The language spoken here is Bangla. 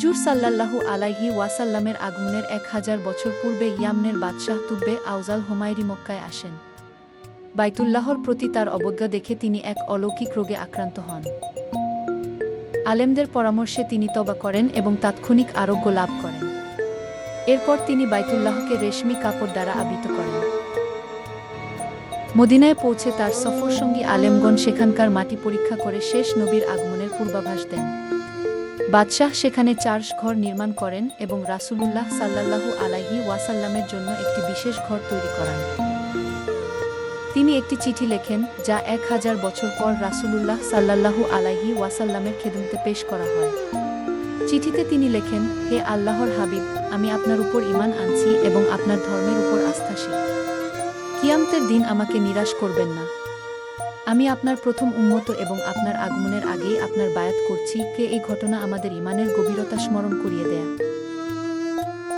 হুজুর সাল্লাল্লাহু আলাইহি ওয়াসাল্লামের আগমনের এক হাজার বছর পূর্বে ইয়ামনের বাদশাহ তুব্বে আউজাল হোমায়রি মক্কায় আসেন। বাইতুল্লাহর প্রতি তার অবজ্ঞা দেখে তিনি এক অলৌকিক রোগে আক্রান্ত হন। আলেমদের পরামর্শে তিনি তবা করেন এবং তাৎক্ষণিক আরোগ্য লাভ করেন। এরপর তিনি বাইতুল্লাহকে রেশমি কাপড় দ্বারা আবৃত করেন। মদিনায় পৌঁছে তার সফরসঙ্গী আলেমগণ সেখানকার মাটি পরীক্ষা করে শেষ নবীর আগমনের পূর্বাভাস দেন। বাদশাহ সেখানে চার্চ ঘর নির্মাণ করেন এবং রাসূলুল্লাহ সাল্লাল্লাহু আলাইহি ওয়াসাল্লামের জন্য একটি বিশেষ ঘর তৈরি করান। তিনি একটি চিঠি লেখেন, যা এক হাজার বছর পর রাসূলুল্লাহ সাল্লাল্লাহু আলাইহি ওয়াসাল্লামের খেদমতে পেশ করা হয়। চিঠিতে তিনি লেখেন, হে আল্লাহর হাবিব, আমি আপনার উপর ঈমান আনছি এবং আপনার ধর্মের উপর আস্থাশীল। কিয়ামতের দিন আমাকে নিরাশ করবেন না। আমি আপনার প্রথম উন্মত এবং আপনার আগমনের আগেই আপনার বায়াত করছি। কে এই ঘটনা আমাদের ইমানের গভীরতা স্মরণ করিয়ে দেয়া।